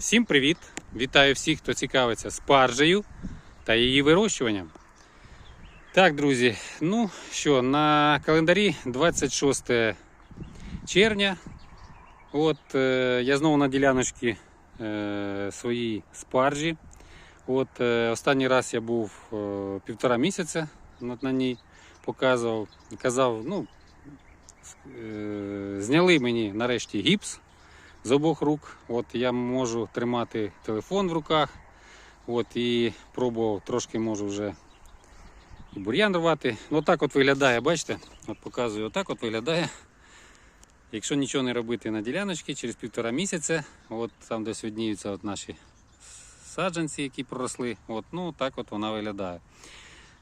Всім привіт! Вітаю всіх, хто цікавиться спаржею та її вирощуванням. Так, друзі, ну що, на календарі 26 червня. От е, я знову на діляночці е, своїй спаржі. От е, останній раз я був е, півтора місяця на, ній показував. Казав, ну, е, зняли мені нарешті гіпс з обох рук. От я можу тримати телефон в руках. От і пробував трошки можу вже і бур'ян рвати. Ну так от виглядає, бачите? От показую, отак от виглядає. Якщо нічого не робити на діляночці, через півтора місяця, от там десь видніються от наші саджанці, які проросли. От, ну так от вона виглядає.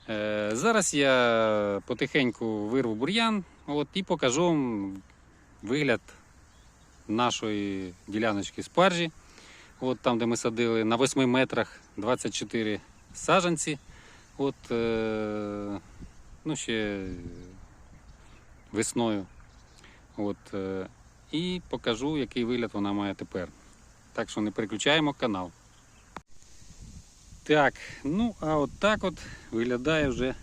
Е, зараз я потихеньку вирву бур'ян от, і покажу вам вигляд нашої діляночки спаржі. От там, де ми садили на 8 метрах 24 саджанці. От, е, ну, ще весною. От, е, і покажу, який вигляд вона має тепер. Так що не переключаємо канал. Так, ну а от так от виглядає вже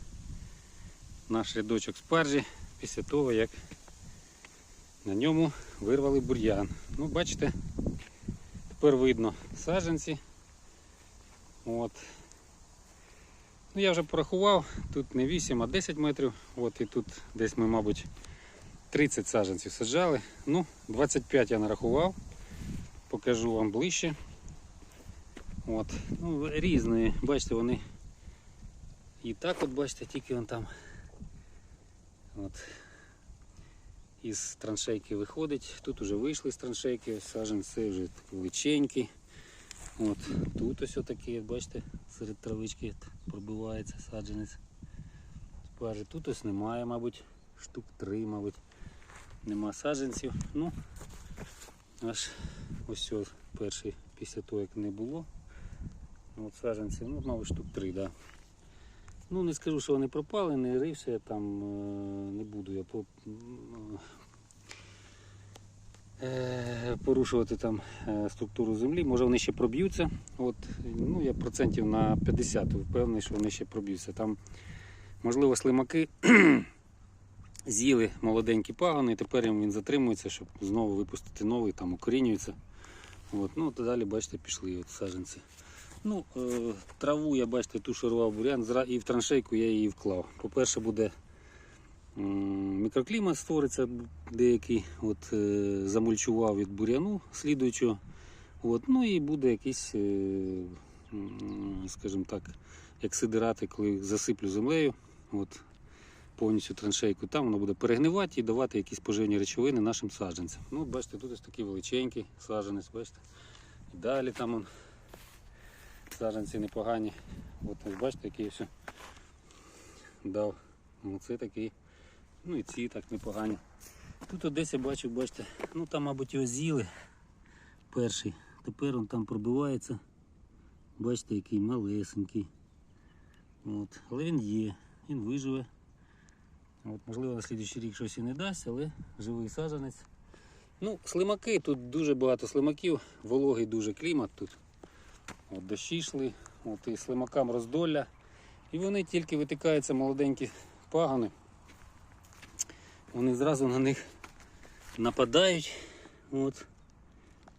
наш рядочок спаржі після того, як на ньому вирвали бур'ян. Ну, бачите, тепер видно саджанці. От. Ну, я вже порахував, тут не 8, а 10 метрів. От і тут десь ми, мабуть, 30 саджанців саджали. Ну, 25 я нарахував. Покажу вам ближче. От. Ну, різні, бачите, вони і так от бачите, тільки вон там. От із траншейки виходить. Тут вже вийшли з траншейки, саджанці вже такі величенькі. От, тут ось отакий, бачите, серед травички пробивається саджанець. Спаржі. Тут ось немає, мабуть, штук три, мабуть. Нема саджанців. Ну, аж ось ось перший після того, як не було. От саджанців, ну, мабуть, штук три, да. Ну, не скажу, що вони пропали, не рився я там, е, не буду я порушувати там е, структуру землі. Може вони ще проб'ються. От, ну, я процентів на 50 впевнений, що вони ще проб'ються. Там, можливо, слимаки з'їли молоденькі пагони, і тепер він затримується, щоб знову випустити новий, там укорінюється. От, ну, то далі, бачите, пішли от саджанці. Ну, е, траву я бачите, ту шарував бурян, і в траншейку я її вклав. По-перше, буде мікроклімат створиться деякий, от, е, замульчував від буряну слідуючого. От, ну і буде якийсь, е, скажімо так, як сидирати, коли засиплю землею. От, повністю траншейку, там воно буде перегнивати і давати якісь поживні речовини нашим саджанцям. Ну, бачите, тут ось такий величенький саджанець, бачите. І далі там он, саджанці непогані. От бачите, який все дав. Оце такий. Ну і ці так непогані. Тут десь я бачу, бачите, ну там, мабуть, його з'їли перший. Тепер він там пробивається. Бачите, який малесенький. От. Але він є, він виживе. От, можливо, на слідуючий рік щось і не дасть, але живий саджанець. Ну, слимаки, тут дуже багато слимаків, вологий дуже клімат тут. От дощі йшли, от і слимакам роздолля. І вони тільки витикаються молоденькі пагони. Вони зразу на них нападають от,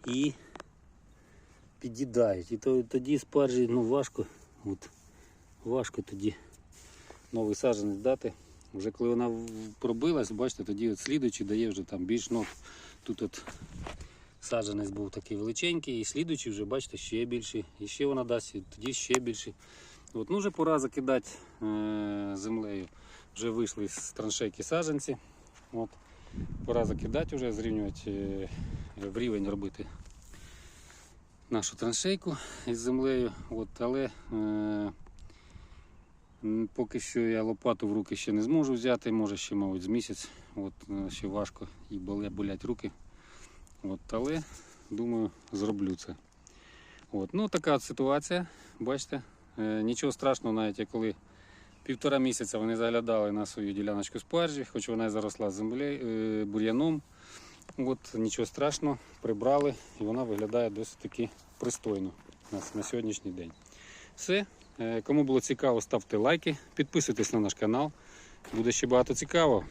і під'їдають. І то, тоді спаржі ну, важко, от, важко тоді новий саджанець дати. Вже коли вона пробилась, бачите, тоді от слідуючий дає вже там більш ну, тут от саджанець був такий величенький, і слідуючий вже, бачите, ще більший, і ще вона дасть, і тоді ще більший. От, ну вже пора закидати е, землею. Вже вийшли з траншейки саджанці. От, пора закидати вже, зрівнювати е, в рівень робити нашу траншейку із землею. От, але е, поки що я лопату в руки ще не зможу взяти, може ще, мабуть, з місяць. От, е, ще важко і болять, руки. От, але думаю, зроблю це. От, ну, така от ситуація, бачите. Е, нічого страшного, навіть як коли півтора місяця вони заглядали на свою діляночку спаржі, хоч вона і заросла землею, бур'яном. От нічого страшного, прибрали і вона виглядає досить таки пристойно на сьогоднішній день. Все. Е, Кому було цікаво, ставте лайки, підписуйтесь на наш канал. Буде ще багато цікавого.